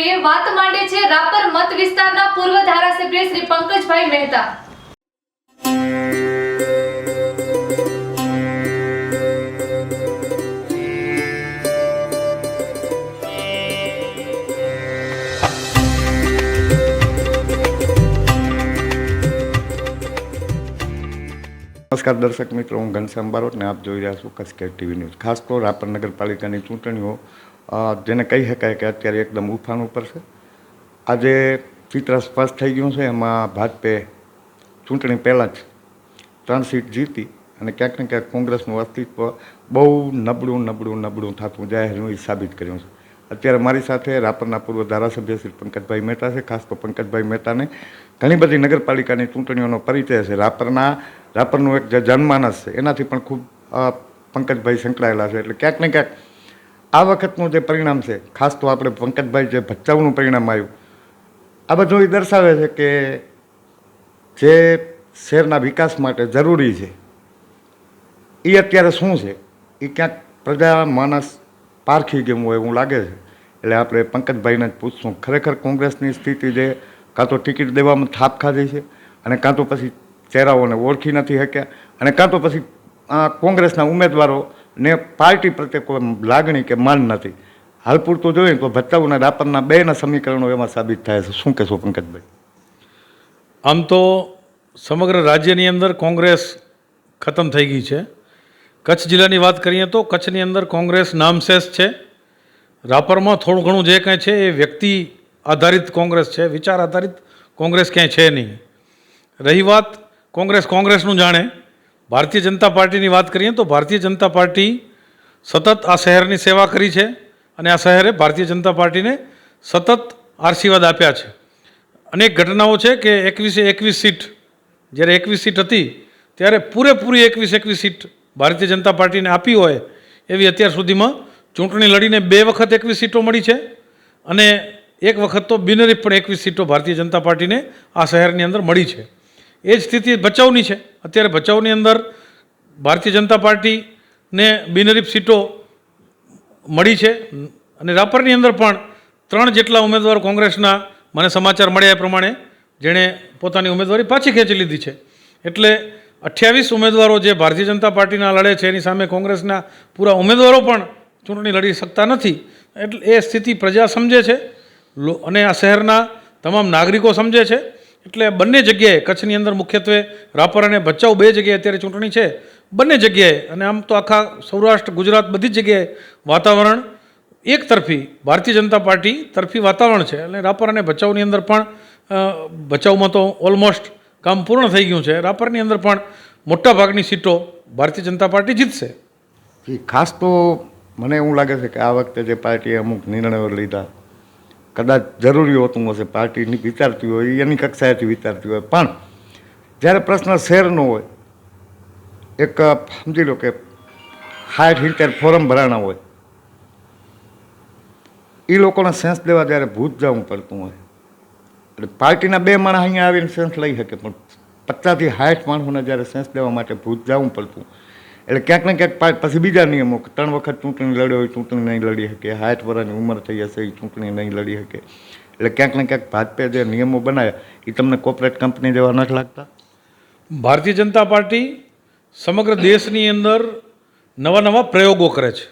જોઈએ વાત માંડે છે રાપર મત વિસ્તારના પૂર્વ ધારાસભ્ય શ્રી પંકજભાઈ મહેતા. નમસ્કાર દર્શક મિત્રો, હું ઘનશ્યામ બારોટ ને આપ જોઈ રહ્યા છો કસકે ટીવી ન્યૂઝ. ખાસ તો રાપર નગરપાલિકાની ચૂંટણીઓ જેને કહી શકાય કે અત્યારે એકદમ ઉફાન ઉપર છે. આજે ચિત્ર સ્પષ્ટ થઈ ગયું છે, એમાં ભાજપે ચૂંટણી પહેલાં જ ત્રણ સીટ જીતી અને ક્યાંક ને ક્યાંક કોંગ્રેસનું અસ્તિત્વ બહુ નબળું નબળું નબળું થતું જાહેરનું એ સાબિત કર્યું છે. અત્યારે મારી સાથે રાપરના પૂર્વ ધારાસભ્ય શ્રી પંકજભાઈ મહેતા છે, ખાસ તો પંકજભાઈ મહેતાને. ઘણી બધી નગરપાલિકાની ચૂંટણીઓનો પરિચય છે. રાપરના, રાપરનું એક જે જનમાનસ છે, એનાથી પણ ખૂબ પંકજભાઈ સંકળાયેલા છે. એટલે ક્યાંક ને ક્યાંક આ વખતનું જે પરિણામ છે, ખાસ તો આપણે પંકજભાઈ જે ભચાઉનું પરિણામ આવ્યું, આ બધું એ દર્શાવે છે કે જે શહેરના વિકાસ માટે જરૂરી છે એ અત્યારે શું છે? એ ક્યાંક પ્રજા માણસ પારખી ગયું હોય એવું લાગે છે. એટલે આપણે પંકજભાઈને જ પૂછશું, ખરેખર કોંગ્રેસની સ્થિતિ જે કાં તો ટિકિટ દેવામાં થાપ ખાધી છે અને કાં તો પછી ચહેરાઓને ઓળખી નથી શક્યા અને કાં તો પછી કોંગ્રેસના ઉમેદવારોને પાર્ટી પ્રત્યે કોઈ લાગણી કે માન નથી. હાલ પૂરતું જોઈએ તો ભચાઉના રાપરના બેના સમીકરણો એમાં સાબિત થાય છે. શું કહેશો પંકજભાઈ? આમ તો સમગ્ર રાજ્યની અંદર કોંગ્રેસ ખતમ થઈ ગઈ છે. કચ્છ જિલ્લાની વાત કરીએ તો કચ્છની અંદર કોંગ્રેસ નામશેષ છે. રાપરમાં થોડું ઘણું જે કાંઈ છે એ વ્યક્તિ આધારિત કોંગ્રેસ છે. વિચાર આધારિત કોંગ્રેસ ક્યાંય છે નહીં. રહી વાત કોંગ્રેસ કોંગ્રેસનું જાણે. ભારતીય જનતા પાર્ટીની વાત કરીએ તો ભારતીય જનતા પાર્ટી સતત આ શહેરની સેવા કરી છે અને આ શહેરે ભારતીય જનતા પાર્ટીને સતત આશીર્વાદ આપ્યા છે. અનેક ઘટનાઓ છે કે એકવીસે એકવીસ સીટ, જ્યારે એકવીસ સીટ હતી, ત્યારે પૂરેપૂરી એકવીસ એકવીસ સીટ ભારતીય જનતા પાર્ટીને આપી હોય એવી અત્યાર સુધીમાં ચૂંટણી લડીને બે વખત એકવીસ સીટો મળી છે અને એક વખત તો બિનરીફ પણ એકવીસ સીટો ભારતીય જનતા પાર્ટીને આ શહેરની અંદર મળી છે. એ જ સ્થિતિ ભચાઉની છે. અત્યારે ભચાઉની અંદર ભારતીય જનતા પાર્ટીને બિનરીફ સીટો મળી છે અને રાપરની અંદર પણ ત્રણ જેટલા ઉમેદવારો કોંગ્રેસના મને સમાચાર મળ્યા એ પ્રમાણે જેણે પોતાની ઉમેદવારી પાછી ખેંચી લીધી છે. એટલે અઠ્યાવીસ ઉમેદવારો જે ભારતીય જનતા પાર્ટીના લડે છે, એની સામે કોંગ્રેસના પૂરા ઉમેદવારો પણ ચૂંટણી લડી શકતા નથી. એટલે એ સ્થિતિ પ્રજા સમજે છે. અને આ શહેરના તમામ નાગરિકો સમજે છે. એટલે બંને જગ્યાએ કચ્છની અંદર મુખ્યત્વે રાપર અને ભચાઉ બે જગ્યાએ અત્યારે ચૂંટણી છે. બંને જગ્યાએ અને આમ તો આખા સૌરાષ્ટ્ર, ગુજરાત બધી જ જગ્યાએ વાતાવરણ એક તરફી ભારતીય જનતા પાર્ટી તરફી વાતાવરણ છે. એટલે રાપર અને ભચાઉની અંદર પણ ભચાઉમાં તો ઓલમોસ્ટ કામ પૂર્ણ થઈ ગયું છે. રાપરની અંદર પણ મોટા ભાગની સીટો ભારતીય જનતા પાર્ટી જીતશે. ખાસ તો મને એવું લાગે છે કે આ વખતે જે પાર્ટીએ અમુક નિર્ણયો લીધા કદાચ જરૂરી હોતું હશે પાર્ટીની વિચારતી હોય, એની કક્ષાએથી વિચારતી હોય. પણ જ્યારે પ્રશ્ન શહેરનો હોય, એક સમજી લો કે સાઠ ઇંચર ફોરમ ભરાણા હોય એ લોકોને સેન્સ દેવા જ્યારે ભૂત જવું પડતું હોય, એટલે પાર્ટીના બે માણસ અહીંયા આવીને સેન્સ લઈ શકે, પણ પચાસથી સાઠ માણસોને જ્યારે સેન્સ દેવા માટે ભૂત જવું પડતું એટલે ક્યાંક ને ક્યાંક પછી બીજા નિયમો ત્રણ વખત ચૂંટણી લડ્યો હોય, ચૂંટણી નહીં લડી શકે, સાઠ વર્ષની ઉંમર થઈ હશે એ ચૂંટણી નહીં લડી શકે. એટલે ક્યાંક ને ક્યાંક ભાજપે જે નિયમો બનાવ્યા એ તમને કોર્પોરેટ કંપની જેવા નથી લાગતા? ભારતીય જનતા પાર્ટી સમગ્ર દેશની અંદર નવા નવા પ્રયોગો કરે છે.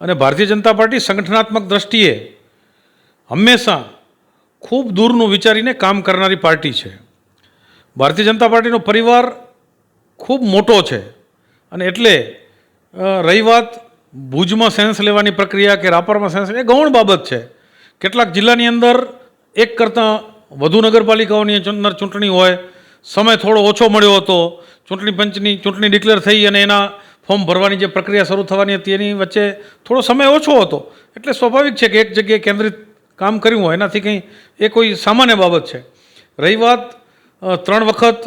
અને ભારતીય જનતા પાર્ટી સંગઠનાત્મક દ્રષ્ટિએ હંમેશા ખૂબ દૂરનું વિચારીને કામ કરનારી પાર્ટી છે. ભારતીય જનતા પાર્ટીનો પરિવાર ખૂબ મોટો છે. અને એટલે રહી વાત ભુજમાં સેન્સ લેવાની પ્રક્રિયા કે રાપરમાં સેન્સ એ ગૌણ બાબત છે. કેટલાક જિલ્લાની અંદર એક કરતાં વધુ નગરપાલિકાઓની અંદર ચૂંટણી હોય, સમય થોડો ઓછો મળ્યો હતો, ચૂંટણી પંચની ચૂંટણી ડિક્લેર થઈ અને એના ફોર્મ ભરવાની જે પ્રક્રિયા શરૂ થવાની હતી, એની વચ્ચે થોડો સમય ઓછો હતો. એટલે સ્વાભાવિક છે કે એક જગ્યાએ કેન્દ્રિત કામ કર્યું હોય, એનાથી કંઈ એ કોઈ સામાન્ય બાબત છે. રહી વાત ત્રણ વખત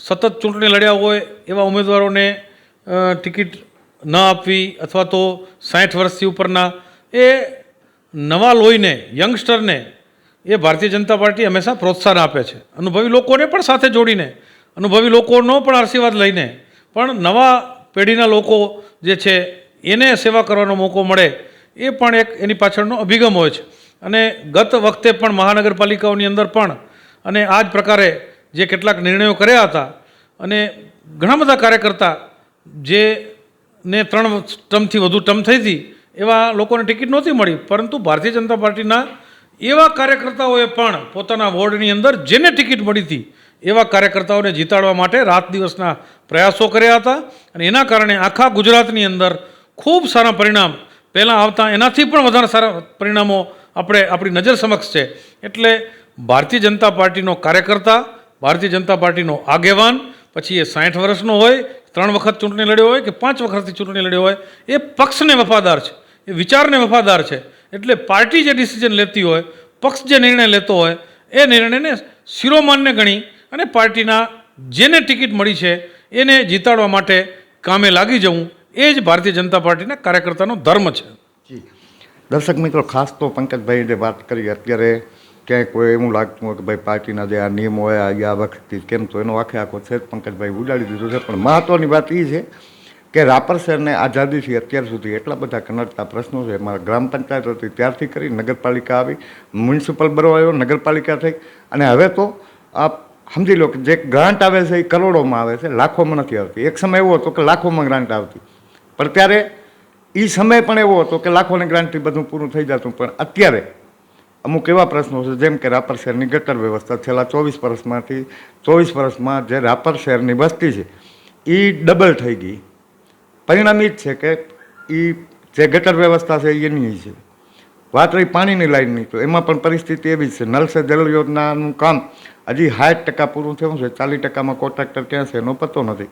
સતત ચૂંટણી લડ્યા હોય એવા ઉમેદવારોને ટિકિટ ન આપવી અથવા તો સાઠ વર્ષથી ઉપરના, એ નવા લોહીને, યંગસ્ટરને, એ ભારતીય જનતા પાર્ટી હંમેશા પ્રોત્સાહન આપે છે. અનુભવી લોકોને પણ સાથે જોડીને, અનુભવી લોકોનો પણ આશીર્વાદ લઈને, પણ નવા પેઢીના લોકો જે છે, એને સેવા કરવાનો મોકો મળે, એ પણ એક એની પાછળનો અભિગમ હોય છે. અને ગત વખતે પણ મહાનગરપાલિકાઓની અંદર પણ, અને આ જ પ્રકારે જે કેટલાક નિર્ણયો કર્યા હતા, અને ઘણા બધા કાર્યકર્તા જે ને ત્રણ ટર્મથી વધુ ટર્મ થઈ હતી, એવા લોકોને ટિકિટ નહોતી મળી. પરંતુ ભારતીય જનતા પાર્ટીના એવા કાર્યકર્તાઓએ પણ પોતાના વોર્ડની અંદર જેને ટિકિટ મળી હતી, એવા કાર્યકર્તાઓને જીતાડવા માટે રાત દિવસના પ્રયાસો કર્યા હતા. અને એના કારણે આખા ગુજરાતની અંદર ખૂબ સારા પરિણામ, પહેલાં આવતા એનાથી પણ વધારે સારા પરિણામો આપણે આપણી નજર સમક્ષ છે. એટલે ભારતીય જનતા પાર્ટીનો કાર્યકર્તા, ભારતીય જનતા પાર્ટીનો આગેવાન, પછી એ સાઠ વર્ષનો હોય ત્રણ વખત ચૂંટણી લડ્યો હોય કે પાંચ વખતથી ચૂંટણી લડ્યો હોય, એ પક્ષને વફાદાર છે. એ વિચારને વફાદાર છે. એટલે પાર્ટી જે ડિસિઝન લેતી હોય, પક્ષ જે નિર્ણય લેતો હોય, એ નિર્ણયને શિરોમાનને ગણી અને પાર્ટીના જેને ટિકિટ મળી છે, એને જીતાડવા માટે કામે લાગી જવું, એ જ ભારતીય જનતા પાર્ટીના કાર્યકર્તાનો ધર્મ છે. દર્શક મિત્રો, ખાસ તો પંકજભાઈ જે વાત કરી, અત્યારે ક્યાંય કોઈ એવું લાગતું હોય કે ભાઈ પાર્ટીના જે આ નિયમો હોય, આ વખતથી કેમ તો એનો આખે આખો છે પંકજભાઈ ઉડાડી દીધો છે. પણ મહત્ત્વની વાત એ છે કે રાપર શહેરને આઝાદીથી અત્યાર સુધી એટલા બધા કનડતા પ્રશ્નો છે. મારા ગ્રામ પંચાયત હતી, ત્યારથી કરી નગરપાલિકા આવી, મ્યુનિસિપલ બરો આવ્યો, નગરપાલિકા થઈ. અને હવે તો આ સમજી લો કે જે ગ્રાન્ટ આવે છે એ કરોડોમાં આવે છે, લાખોમાં નથી આવતી. એક સમય એવો હતો કે લાખોમાં ગ્રાન્ટ આવતી. પણ ત્યારે એ સમય પણ એવો હતો કે લાખોની ગ્રાન્ટથી બધું પૂરું થઈ જતું. પણ અત્યારે અમુક એવા પ્રશ્નો છે, જેમ કે રાપર શહેરની ગટર વ્યવસ્થા છેલ્લા ચોવીસ વર્ષમાંથી, ચોવીસ વર્ષમાં જે રાપર શહેરની વસ્તી છે એ ડબલ થઈ ગઈ. પરિણામ એ જ છે કે એ જે ગટર વ્યવસ્થા છે એની છે. વાત રહી પાણીની લાઈનની, તો એમાં પણ પરિસ્થિતિ એવી જ છે નલ સે જલ યોજનાનું કામ હજી સાઠ ટકા પૂરું થયું છે, ચાલીસ ટકામાં કોન્ટ્રાક્ટર ક્યાં છે, એનો પતો નથી.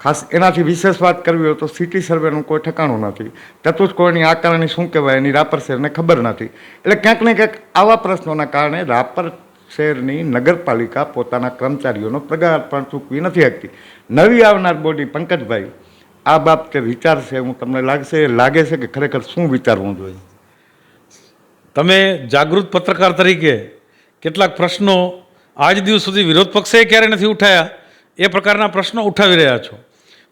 ખાસ એનાથી વિશેષ વાત કરવી હોય તો સિટી સર્વેનું કોઈ ઠેકાણું નથી. ચતુષ્કોણની આકારણી શું કહેવાય, એની રાપર શહેરને ખબર નથી. એટલે ક્યાંક ને ક્યાંક આવા પ્રશ્નોના કારણે રાપર શહેરની નગરપાલિકા પોતાના કર્મચારીઓનો પગાર પણ ચૂકવી નથી શકતી. નવી આવનાર બોડી પંકજભાઈ, આ બાબતે વિચારશે હું તમને લાગશે, લાગે છે કે ખરેખર શું વિચારવું જોઈએ? તમે જાગૃત પત્રકાર તરીકે કેટલાક પ્રશ્નો આજ દિવસ સુધી વિરોધ પક્ષે ક્યારે નથી ઉઠાયા? એ પ્રકારના પ્રશ્નો ઉઠાવી રહ્યા છો.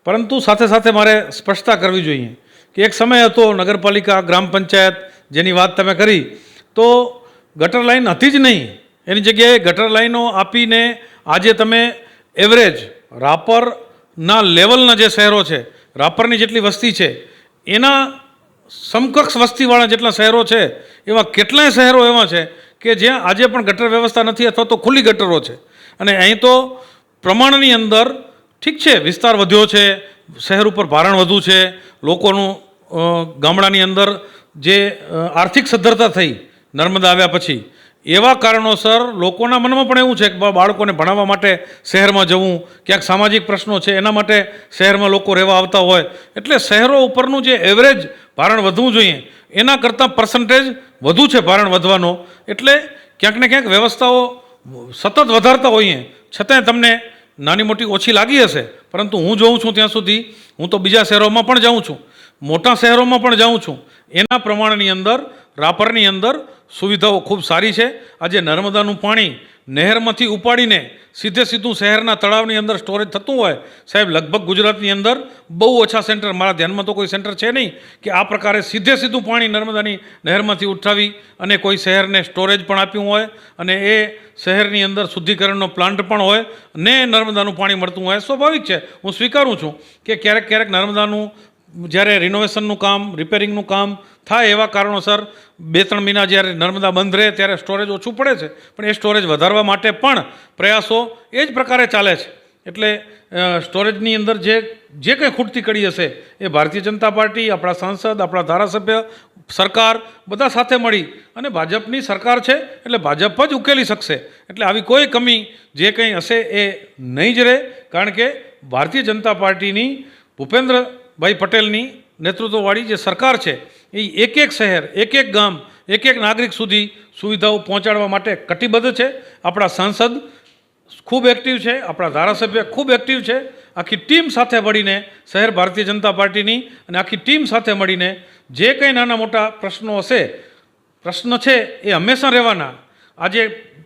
પરંતુ સાથે સાથે મારે સ્પષ્ટતા કરવી જોઈએ કે એક સમય હતો નગરપાલિકા, ગ્રામ પંચાયત જેની વાત તમે કરી, તો ગટર લાઇન હતી જ નહીં. એની જગ્યાએ ગટર લાઈનો આપીને આજે તમે એવરેજ રાપરના લેવલના જે શહેરો છે, રાપરની જેટલી વસ્તી છે, એના સમકક્ષ વસ્તીવાળા જેટલા શહેરો છે, એવા કેટલાય શહેરો એવા છે કે જ્યાં આજે પણ ગટર વ્યવસ્થા નથી અથવા તો ખુલ્લી ગટરો છે. અને અહીં તો પ્રમાણની અંદર ઠીક છે, વિસ્તાર વધ્યો છે, શહેર ઉપર ભારણ વધુ છે, લોકોનું ગામડાની અંદર જે આર્થિક સદ્ધરતા થઈ, નર્મદા આવ્યા પછી, એવા કારણોસર લોકોના મનમાં પણ એવું છે કે બાળકોને ભણાવવા માટે શહેરમાં જવું, ક્યાંક સામાજિક પ્રશ્નો છે, એના માટે શહેરમાં લોકો રહેવા આવતા હોય, એટલે શહેરો ઉપરનું જે એવરેજ ભારણ વધવું જોઈએ, એના કરતાં પર્સન્ટેજ વધુ છે ભારણ વધવાનો, એટલે ક્યાંક ને ક્યાંક વ્યવસ્થાઓ સતત વધારતા હોઈએ, છતાંય તમને નાની મોટી ઓછી લાગી હશે, પરંતુ હું જોઉં છું ત્યાં સુધી, હું તો બીજા શહેરોમાં પણ જાઉં છું. મોટા શહેરોમાં પણ જાઉં છું. એના પ્રમાણની અંદર, રાપરની અંદર સુવિધાઓ ખૂબ સારી છે. આજે નર્મદાનું પાણી નહેરમાંથી ઉપાડીને સીધે સીધું શહેરના તળાવની અંદર સ્ટોરેજ થતું હોય, સાહેબ, લગભગ ગુજરાતની અંદર બહુ ઓછા સેન્ટર, મારા ધ્યાનમાં તો કોઈ સેન્ટર છે નહીં, કે આ પ્રકારે સીધે સીધું પાણી નર્મદાની નહેરમાંથી ઉઠાવી અને કોઈ શહેરને સ્ટોરેજ પણ આપ્યું હોય અને એ શહેરની અંદર શુદ્ધિકરણનો પ્લાન્ટ પણ હોય ને નર્મદાનું પાણી મળતું હોય, સ્વાભાવિક છે. હું સ્વીકારું છું કે ક્યારેક ક્યારેક નર્મદાનું જ્યારે રિનોવેશનનું કામ રિપેરિંગનું કામ થાય એવા કારણોસર બે ત્રણ મહિના જ્યારે નર્મદા બંધ રહે ત્યારે સ્ટોરેજ ઓછું પડે છે. પણ એ સ્ટોરેજ વધારવા માટે પણ પ્રયાસો એ જ પ્રકારે ચાલે છે. એટલે સ્ટોરેજની અંદર જે જે કંઈ ખૂટતી કડી હશે એ ભારતીય જનતા પાર્ટી, આપણા સાંસદ, આપણા ધારાસભ્ય, સરકાર બધા સાથે મળી અને ભાજપની સરકાર છે એટલે ભાજપ જ ઉકેલી શકશે. એટલે આવી કોઈ કમી જે કંઈ હશે એ નહીં જ રહે. કારણ કે ભારતીય જનતા પાર્ટીની ભૂપેન્દ્રભાઈ પટેલની નેતૃત્વવાળી જે સરકાર છે એ એક એક શહેર, એક એક ગામ, એક એક નાગરિક સુધી સુવિધાઓ પહોંચાડવા માટે કટિબદ્ધ છે. આપણા સાંસદ ખૂબ એક્ટિવ છે, આપણા ધારાસભ્ય ખૂબ એક્ટિવ છે. આખી ટીમ સાથે મળીને શહેર ભારતીય જનતા પાર્ટીની અને આખી ટીમ સાથે મળીને જે કંઈ નાના મોટા પ્રશ્નો હશે, પ્રશ્ન છે એ હંમેશા રહેવાના. આજે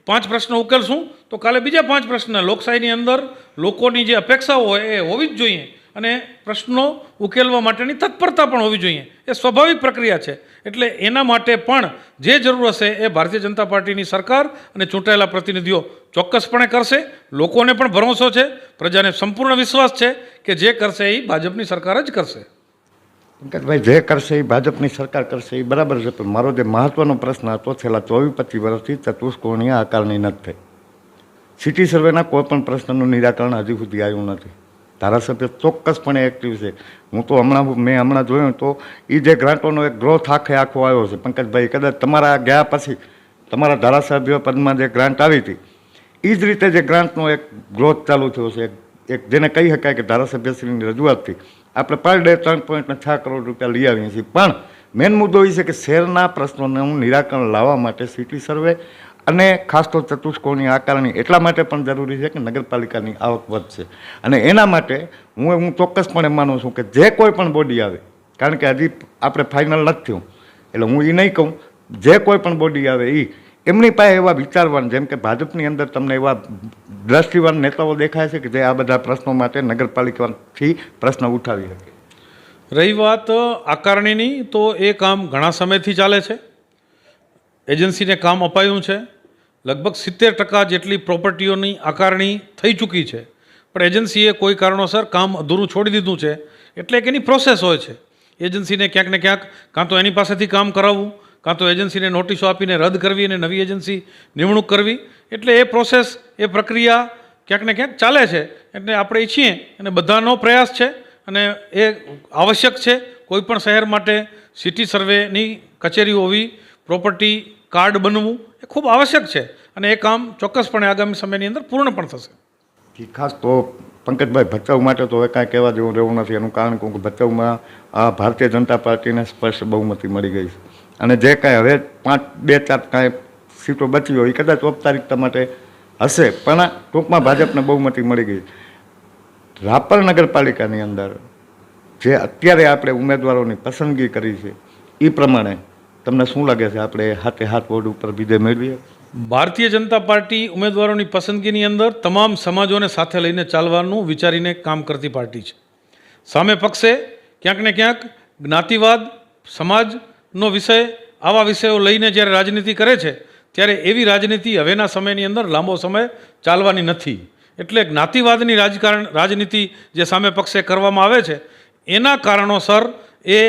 પાંચ પ્રશ્નો ઉકેલશું તો કાલે બીજા પાંચ પ્રશ્ન. લોકશાહીની અંદર લોકોની જે અપેક્ષાઓ હોય એ હોવી જ જોઈએ. અને પ્રશ્નો ઉકેલવા માટેની તત્પરતા પણ હોવી જોઈએ. એ સ્વાભાવિક પ્રક્રિયા છે. એટલે એના માટે પણ જે જરૂર હશે એ ભારતીય જનતા પાર્ટીની સરકાર અને ચૂંટાયેલા પ્રતિનિધિઓ ચોક્કસપણે કરશે. લોકોને પણ ભરોસો છે. પ્રજાને સંપૂર્ણ વિશ્વાસ છે કે જે કરશે એ ભાજપની સરકાર જ કરશે. પંકજભાઈ, જે કરશે એ ભાજપની સરકાર કરશે એ બરાબર છે, પણ મારો જે મહત્વનો પ્રશ્ન હતો, છેલ્લા ચોવીસ પચીસ વર્ષથી ચતુષ્કોણીય આકારની નથી થઈ. સિટી સર્વેના કોઈ પણ પ્રશ્નનું નિરાકરણ હજી સુધી આવ્યું નથી. ધારાસભ્ય ચોક્કસપણે એક્ટિવ છે. હું તો હમણાં મેં હમણાં જોયું તો એ જે ગ્રાન્ટોનો એક ગ્રોથ આખે આખો આવ્યો છે. પંકજભાઈ, કદાચ તમારા ગયા પછી તમારા ધારાસભ્ય પદમાં જે ગ્રાન્ટ આવી હતી એ જ રીતે જે ગ્રાન્ટનો એક ગ્રોથ ચાલુ થયો છે. એક- જેને કહી શકાય કે ધારાસભ્યશ્રીની રજૂઆતથી આપણે પર ડે ત્રણ પોઈન્ટ છ કરોડ રૂપિયા લઈ આવીએ છીએ. પણ મેઇન મુદ્દો એ છે કે શહેરના પ્રશ્નોનું નિરાકરણ લાવવા માટે સિટી સર્વે અને ખાસ તો ચતુષ્કોણની આકારણી એટલા માટે પણ જરૂરી છે કે નગરપાલિકાની આવક વધશે. અને એના માટે હું હું ચોક્કસપણે માનું છું કે જે કોઈ પણ બોડી આવે, કારણ કે હજી આપણે ફાઇનલ નથી થયું, એટલે હું એ નહીં કહું, જે કોઈ પણ બોડી આવે એ એમની પાસે એવા વિચારવાન, જેમ કે ભાજપની અંદર તમને એવા દ્રષ્ટિવાન નેતાઓ દેખાય છે કે જે આ બધા પ્રશ્નો માટે નગરપાલિકાથી પ્રશ્ન ઉઠાવી શકે. રહી વાત આકારણીની, તો એ કામ ઘણા સમયથી ચાલે છે. એજન્સીને કામ અપાયું છે. લગભગ સિત્તેર ટકા જેટલી પ્રોપર્ટીઓની આકારણી થઈ ચૂકી છે. પણ એજન્સીએ કોઈ કારણોસર કામ અધૂરું છોડી દીધું છે. એટલે કે એની પ્રોસેસ હોય છે. એજન્સીને ક્યાંક ને ક્યાંક કાં તો એની પાસેથી કામ કરાવવું, કાં તો એજન્સીને નોટિસો આપીને રદ કરવી અને નવી એજન્સી નિમણૂક કરવી. એટલે એ પ્રોસેસ એ પ્રક્રિયા ક્યાંક ને ક્યાંક ચાલે છે. એટલે આપણે ઈચ્છીએ અને બધાનો પ્રયાસ છે અને એ આવશ્યક છે. કોઈ પણ શહેર માટે સિટી સર્વેની કચેરી હોવી, પ્રોપર્ટી કાર્ડ બનવું એ ખૂબ આવશ્યક છે અને એ કામ ચોક્કસપણે આગામી સમયની અંદર પૂર્ણ પણ થશે. ખાસ તો પંકજભાઈ ભચાઉ માટે તો હવે કાંઈ કહેવા જેવું રહેવું નથી. એનું કારણ કહું કે ભચાઉમાં આ ભારતીય જનતા પાર્ટીને સ્પષ્ટ બહુમતી મળી ગઈ છે. અને જે કાંઈ હવે પાંચ, બે, ચાર કાંઈ સીટો બચી હોય, એ કદાચ ઔપચારિકતા માટે હશે, પણ ટૂંકમાં ભાજપને બહુમતી મળી ગઈ. રાપર નગરપાલિકાની અંદર જે અત્યારે આપણે ઉમેદવારોની પસંદગી કરી છે એ પ્રમાણે તમને શું લાગે છે? આપણે હાથે હાથ વોર્ડ ઉપર વિજય મેળવીએ? ભારતીય જનતા પાર્ટી ઉમેદવારોની પસંદગીની અંદર તમામ સમાજોને સાથે લઈને ચાલવાનું વિચારીને કામ કરતી પાર્ટી છે. સામે પક્ષે ક્યાંક ને ક્યાંક જ્ઞાતિવાદ, સમાજનો વિષય, આવા વિષયો લઈને જ્યારે રાજનીતિ કરે છે, ત્યારે એવી રાજનીતિ હવેના સમયની અંદર લાંબો સમય ચાલવાની નથી. એટલે જ્ઞાતિવાદની રાજકારણ, રાજનીતિ જે સામે પક્ષે કરવામાં આવે છે, એના કારણોસર એ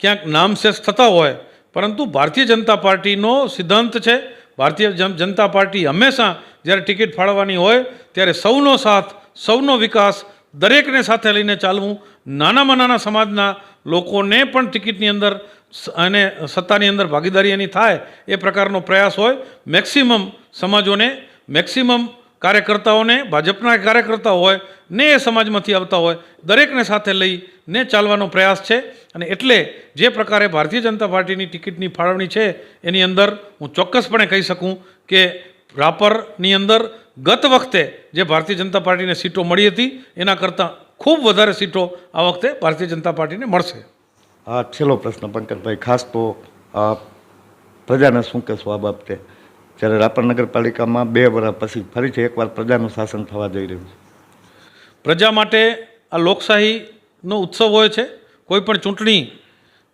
ક્યાંક નામશેષ થતા હોય પરંતુ ભારતીય જનતા પાર્ટીનો સિદ્ધાંત છે, ભારતીય જન- જનતા પાર્ટી હંમેશા જ્યારે ટિકિટ ફાળવવાની હોય ત્યારે સૌનો સાથ, સૌનો વિકાસ દરેકને સાથે લઈને ચાલવું, નાનામાં નાના સમાજના લોકોને પણ ટિકિટની અંદર અને સત્તાની અંદર ભાગીદારી એની થાય એ પ્રકારનો પ્રયાસ હોય. મેક્સિમમ સમાજોને મેક્સિમમ કાર્યકર્તાઓને, ભાજપના કાર્યકર્તાઓ હોય, ને એ સમાજમાંથી આવતા હોય, દરેકને સાથે લઈને ચાલવાનો પ્રયાસ છે. અને એટલે જે પ્રકારે ભારતીય જનતા પાર્ટીની ટિકિટની ફાળવણી છે, એની અંદર હું ચોક્કસપણે કહી શકું કે રાપરની અંદર ગત વખતે જે ભારતીય જનતા પાર્ટીને સીટો મળી હતી, એના કરતાં ખૂબ વધારે સીટો આ વખતે ભારતીય જનતા પાર્ટીને મળશે. આ છેલ્લો પ્રશ્ન, પંકજભાઈ, ખાસ તો પ્રજાને શું કહેશો આ બાબતે જ્યારે રાપર નગરપાલિકામાં બે વર્ષ પછી ફરીથી એકવાર પ્રજાનું શાસન થવા જઈ રહ્યું છે. પ્રજા માટે આ લોકશાહીનો ઉત્સવ હોય છે કોઈ પણ ચૂંટણી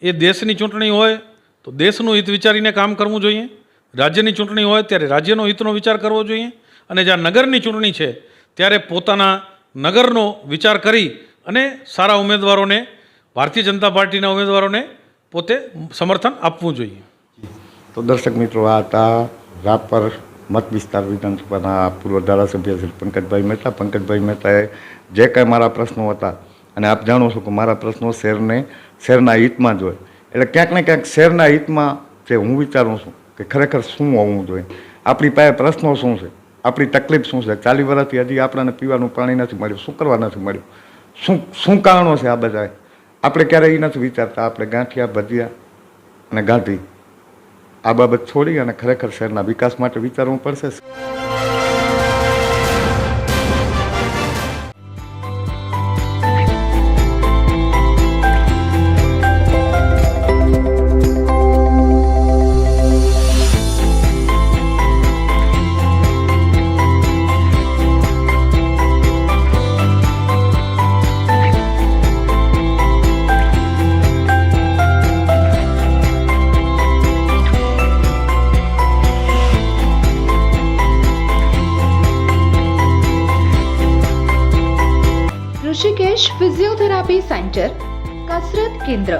એ દેશની ચૂંટણી હોય તો દેશનું હિત વિચારીને કામ કરવું જોઈએ. રાજ્યની ચૂંટણી હોય ત્યારે રાજ્યનો હિતનો વિચાર કરવો જોઈએ. અને જ્યાં નગરની ચૂંટણી છે ત્યારે પોતાના નગરનો વિચાર કરી અને સારા ઉમેદવારોને ભારતીય જનતા પાર્ટીના ઉમેદવારોને પોતે સમર્થન આપવું જોઈએ. તો દર્શક મિત્રો આ હતા રાપર મત વિસ્તાર વિધાનસભાના પૂર્વ ધારાસભ્ય શ્રી પંકજભાઈ મહેતા પંકજભાઈ મહેતાએ જે કાંઈ મારા પ્રશ્નો હતા, અને આપ જાણો છો કે મારા પ્રશ્નો શહેરને શહેરના હિતમાં જ હોય. એટલે ક્યાંક ને ક્યાંક શહેરના હિતમાં જે હું વિચારું છું કે ખરેખર શું હોવું જોઈએ. આપણી પાસે પ્રશ્નો શું છે? આપણી તકલીફ શું છે? ચાલી વર્ષથી હજી આપણને પીવાનું પાણી નથી મળ્યું. શું કરવા નથી મળ્યું? શું શું કારણો છે આ બધાએ આપણે ક્યારેય એ નથી વિચારતા? આપણે ગાંઠિયા, ભજીયા અને ગાંધી. આ બાબત છોડી અને ખરેખર શહેરના વિકાસ માટે વિચારવું પડશે. ફિઝિયોથેરાપી સેન્ટર કસરત કેન્દ્ર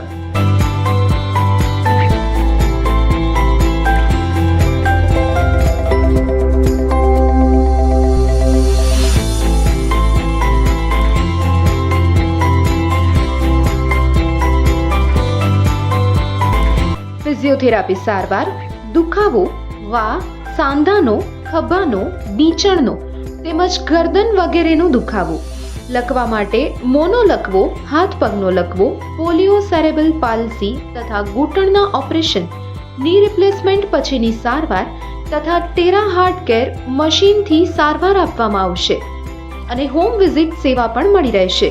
ફિઝિયોથેરાપી સારવાર, દુખાવો વા સાંધાનો, ખભાનો, નીચણનો, તેમજ ગરદન વગેરેનો દુખાવો. લકવા માટે મોનો લકવો હાથ પગનો લકવો પોલિયો સેરેબલ પાલસી તથા ઘૂંટણના ઓપરેશનની રિપ્લેસમેન્ટ પછીની સારવાર તથા ટેરા હાર્ટ કેર મશીનથી સારવાર આપવામાં આવશે. અને હોમ વિઝિટ સેવા પણ મળી રહેશે.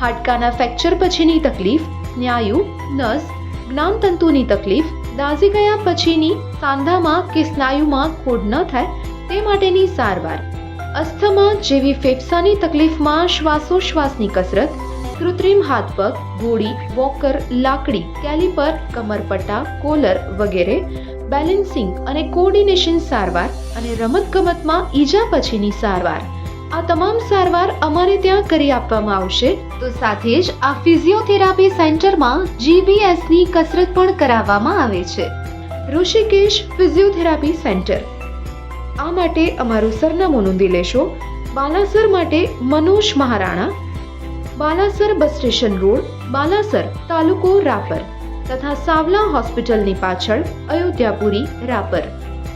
હાડકાના ફ્રેક્ચર પછીની તકલીફ, ન્યાયુ, નસ, જ્ઞાનતંતુની તકલીફ, દાઝી ગયા પછીની સાંધામાં કે સ્નાયુમાં ખોડ ન થાય તે માટેની સારવાર. અસ્થમા જેવી ફેફસાની તકલીફમાં શ્વાસોશ્વાસની કસરત, કૃત્રિમ હાથપગ ઘોડી વોકર, લાકડી, કેલિપર, કમરપટ્ટા, કોલર વગેરે, બેલેન્સિંગ અને કોર્ડિનેશન સારવાર અને રમતગમતમાં ઈજા પછીની સારવાર. આ તમામ સારવાર અમારે ત્યાં કરી આપવામાં આવશે. તો સાથે જ આ ફિઝિયોથેરાપી સેન્ટરમાં જીબીએસની કસરત પણ કરાવવામાં આવે છે. Rishikesh physiotherapy centre. આ માટે અમારું સરનામું નોંધી લેશો. બાલાસર માટે Manoj Maharana. Balasar bus station road, Balasar તાલુકો રાપર તથા સાવલા હોસ્પિટલની પાછળ અયોધ્યાપુરી રાપર.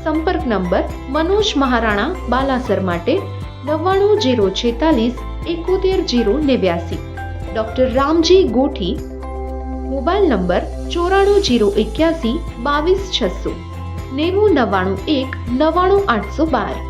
સંપર્ક નંબર મનોજ મહારાણા, બાલાસર માટે નવ્વાણું જીરો છેતાલીસ એકોતેર જીરો નેવ્યાસી. Doctor Ramji Gothi. Mobile number ચોરાણું જીરો એક્યાસી બાવીસ છસો નેવું નવ્વાણું એક નવ્વાણું આઠસો બાર.